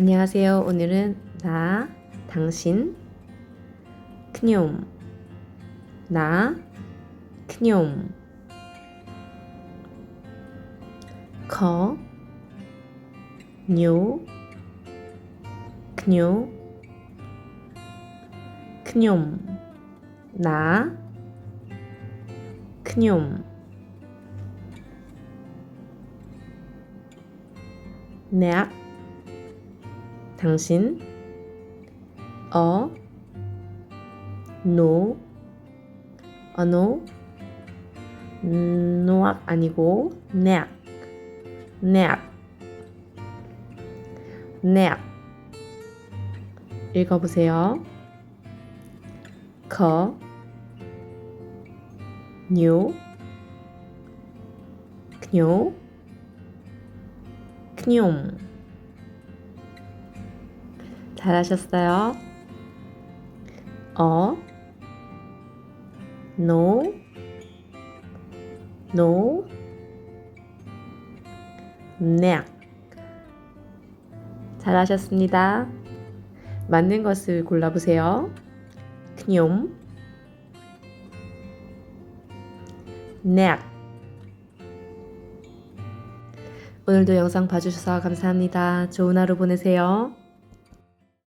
안녕하세요. 오늘은 나, 당신, 그뇽, 나, 그뇽, 거, 뇨, 그뇽, 그뇽, 나, 그뇽, 내 당신 어 노, 어노 노악 아니고 내악 내악 내악. 읽어보세요. 거 뇨, 그뇨, 그뇽 잘하셨어요. 어, 노, 노, 네. 잘하셨습니다. 맞는 것을 골라보세요. 그뇽, 네. 오늘도 영상 봐주셔서 감사합니다. 좋은 하루 보내세요.